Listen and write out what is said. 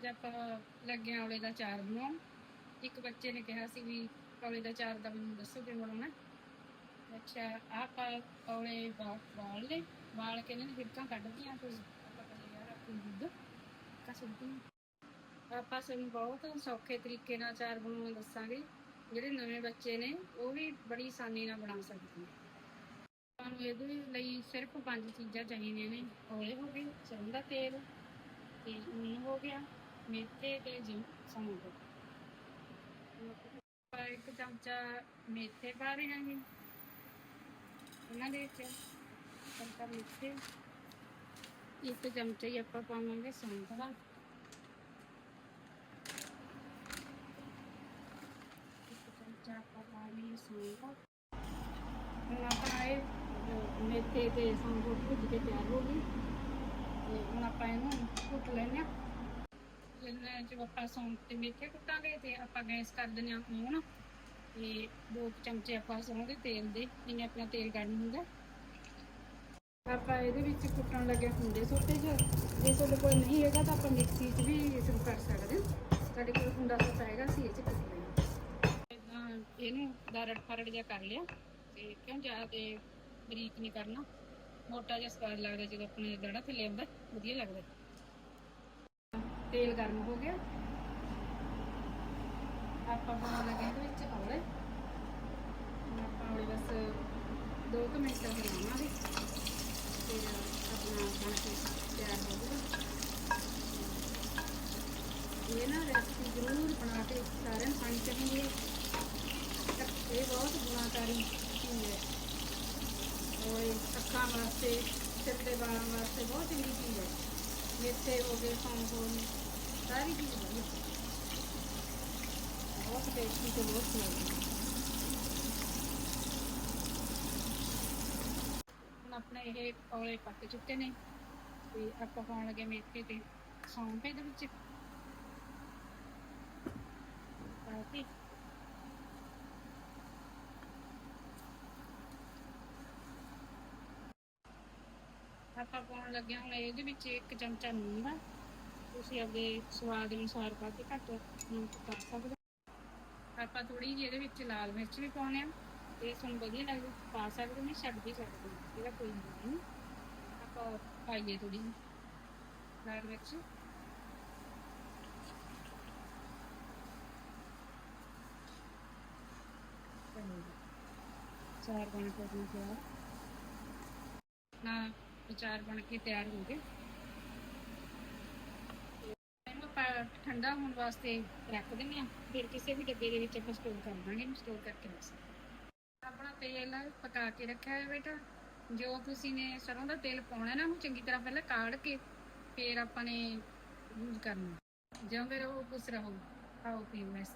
ਅੱਜ ਆਪਾਂ ਲੱਗੇ ਆਂ ਔਲੇ ਦਾ ਚਾਰ ਬਣਾਉਣ। ਇੱਕ ਬੱਚੇ ਨੇ ਕਿਹਾ ਸੀ ਵੀ ਔਲੇ ਦਾ ਚਾਰ ਦਾ ਮੈਨੂੰ ਦੱਸੋ ਕਿਵੇਂ ਬਣਾਉਣਾ ਅੱਛਾ, ਆਪਾਂ ਔਲੇ ਬਾ- ਬਾਲ ਲੈ ਬਾਲ ਕੇ ਇਹਨਾਂ ਨੇ ਫਿਰਕਾਂ ਕੱਢਦੀਆਂ ਤੇ ਆਪਾਂ ਕਹਿੰਦੇ ਯਾਰ ਆਪਣੀ ਦੁੱਧ ਕਸੂਤੀ ਆਪਾਂ ਸਾਨੂੰ ਬਹੁਤ ਸੌਖੇ ਤਰੀਕੇ ਨਾਲ ਚਾਰ ਬਣਾਉਣਾ ਦੱਸਾਂਗੇ। ਜਿਹੜੇ ਨਵੇਂ ਬੱਚੇ ਨੇ, ਉਹ ਵੀ ਬੜੀ ਆਸਾਨੀ ਨਾਲ ਬਣਾ ਸਕਦੇ ਨੇ। ਤੁਹਾਨੂੰ ਇਹਦੇ ਲਈ ਸਿਰਫ ਪੰਜ ਚੀਜ਼ਾਂ ਚਾਹੀਦੀਆਂ ਨੇ। ਔਲੇ ਹੋ ਗਏ ਸਰੋਂ ਦਾ ਤੇਲ ਤੇ ਊਨ ਹੋ ਗਿਆ। ਮੇਥੇ ਤੇ ਜਿੰ ਸੌਂਫ ਆਪਾਂ ਇੱਕ ਚਮਚਾ ਮੇਥੇ ਪਾ ਰਹੇ ਹਾਂ ਜੀ ਉਹਨਾਂ ਦੇ। ਵਿੱਚ ਚਮਚਾ ਮੇਥੇ ਇੱਕ ਚਮਚਾ ਹੀ ਆਪਾਂ ਪਾਵਾਂਗੇ ਸੌਂਫ ਦਾ ਆਪਾਂ ਇਹ ਮੇਥੇ ਤੇ ਸੌਂਫ ਭੁੱਜ ਕੇ ਤਿਆਰ ਹੋ ਗਈ। ਤੇ ਹੁਣ ਆਪਾਂ ਇਹਨੂੰ ਕੁੱਟ ਲੈਣੇ ਆ ਇਹਨਾਂ ਚ ਆਪਾਂ ਸੌਂਫ ਤੇ ਮੇਥੇ ਕੁੱਟਾਂਗੇ ਤੇ ਆਪਾਂ ਗੈਸ ਕਰ ਦਿੰਦੇ ਹਾਂ ਹੁਣ ਤੇ ਦੋ ਚਮਚੇ ਆਪਾਂ ਸਰੋਂ ਦੇ ਤੇਲ ਦੇ ਜਿੰਨੇ ਆਪਣਾ ਤੇਲ ਗਰਮ ਹੁੰਦਾ। ਆਪਾਂ ਇਹਦੇ ਵਿੱਚ ਕੁੱਟਣ ਲੱਗੇ ਹੁੰਦੇ ਸੋਟੇ ਚ। ਜੇ ਤੁਹਾਡੇ ਕੋਲ ਨਹੀਂ ਹੈਗਾ ਤਾਂ ਆਪਾਂ ਮਿਕਸੀ 'ਚ ਵੀ ਇਸ ਨੂੰ ਕਰ ਸਕਦੇ ਹਾਂ। ਸਾਡੇ ਕੋਲ ਹੁੰਦਾ ਸੋਟਾ ਹੈਗਾ ਸੀ ਇਹ 'ਚ ਕੁੱਟ ਲੈਣਾ ਇਦਾਂ ਇਹਨੂੰ ਦਰੜ ਫਰੜ ਜਿਹਾ ਕਰ ਲਿਆ ਤੇ ਕਿਉਂ ਜ਼ਿਆਦਾ ਤੇ ਬਰੀਕ ਨਹੀਂ ਕਰਨਾ। ਮੋਟਾ ਜਿਹਾ ਸਵਾਦ ਲੱਗਦਾ ਜਦੋਂ ਆਪਣੇ ਦੜਾ ਥੱਲੇ ਆਉਂਦਾ, ਵਧੀਆ ਲੱਗਦਾ। ਤੇਲ ਗਰਮ ਹੋ ਗਿਆ। ਆਪਾਂ ਪਾਉਣ ਲੱਗੇ ਇਹਦੇ ਵਿੱਚ ਔਲੇ। ਹੁਣ ਆਪਾਂ ਔਲੇ ਬਸ 2 ਕੁ ਮਿੰਟ ਹਿਲਾਵਾਂਗੇ ਫਿਰ ਆਪਣਾ ਬਣ ਕੇ ਤਿਆਰ ਹੋ ਜਾਊਗਾ ਇਹ ਨਾ ਰੈਸਪੀ ਜ਼ਰੂਰ ਬਣਾ ਕੇ ਸਾਰਿਆਂ ਨੂੰ ਖਾਣੀ ਚਾਹੀਦੀ ਹੈ। ਇਹ ਬਹੁਤ ਗੁਣਾਕਾਰੀ ਚੀਜ਼ ਹੈ। ਔਰ ਅੱਖਾਂ ਵਾਸਤੇ, ਸਿਰ ਦੇ ਵਾਲਾਂ ਵਾਸਤੇ ਬਹੁਤ ਚੰਗੀ ਚੀਜ਼ ਹੈ। ਮੇਥੇ ਹੋ ਗਏ ਸੌਂਫ ਹੋ ਗਈ ਸਾਰੀ ਚੀਜ਼ ਵਧੀਆ ਬਹੁਤ ਟੇਸਟੀ ਤੇ ਬਹੁਤ ਸਵਾਦ ਆਪਣੇ ਇਹ ਔਲੇ ਪੱਕ ਚੁੱਕੇ ਨੇ। ਤੇ ਆਪਾਂ ਪਾਉਣ ਲੱਗੇ ਮੇਥੇ ਤੇ ਸੌਂਫ ਦੇ ਵਿੱਚ ਪਾ ਕੇ ਆਪਾਂ ਪਾਉਣ ਲੱਗੇ ਹੁਣ ਇਹਦੇ ਵਿੱਚ ਇੱਕ ਚਮਚਾ ਨੂਣ ਦਾ ਤੁਸੀਂ ਆਪਣੇ ਸਵਾਦ ਅਨੁਸਾਰ ਪਾ ਘੱਟ ਨਮਕ ਪਾ ਸਕਦੇ ਆਪਾਂ ਥੋੜੀ ਜਿਹੀ ਇਹਦੇ ਵਿੱਚ ਲਾਲ ਮਿਰਚ ਵੀ ਪਾਉਣੇ ਆ। ਇਹ ਤੁਹਾਨੂੰ ਵਧੀਆ ਲੱਗਦਾ, ਪਾ ਸਕਦੇ ਨੇ ਛੱਡ ਵੀ ਸਕਦੇ ਇਹਦਾ ਕੋਈ ਨਹੀਂ ਆਪਾਂ ਪਾਈਏ ਥੋੜੀ ਜਿਹੀ ਲਾਲ ਮਿਰਚ। ਚਾਰ ਬਣ ਕੇ ਹੋ ਅਚਾਰ ਬਣ ਕੇ ਤਿਆਰ ਹੋ ਗਏ। ਇਹਨੂੰ ਆਪਾਂ ਠੰਡਾ ਹੋਣ ਵਾਸਤੇ ਰੱਖ ਦਿੰਦੇ ਆ ਫਿਰ ਕਿਸੇ ਵੀ ਡੱਬੇ ਦੇ ਵਿੱਚ ਆਪਾਂ ਸਟੋਰ ਕਰ ਦਾਂਗੇ। ਇਹਨੂੰ ਸਟੋਰ ਕਰਕੇ ਰੱਖ ਸਕਦੇ ਆਪਣਾ ਤੇਲ ਪਕਾ ਕੇ ਰੱਖਿਆ ਹੈ ਬੇਟਾ। ਜੋ ਤੁਸੀਂ ਨੇ ਸਰੋਂ ਦਾ ਤੇਲ ਪਾਉਣਾ ਨਾ, ਉਹ ਚੰਗੀ ਤਰ੍ਹਾਂ ਪਹਿਲਾਂ ਕਾੜ ਕੇ ਫਿਰ ਆਪਾਂ ਨੇ ਯੂਜ਼ ਕਰਨਾ। ਜਿਉਂ ਫਿਰ ਉਹ ਖੁਸ਼ ਰਹੋ, ਖਾਓ, ਪੀਓ ਇਸ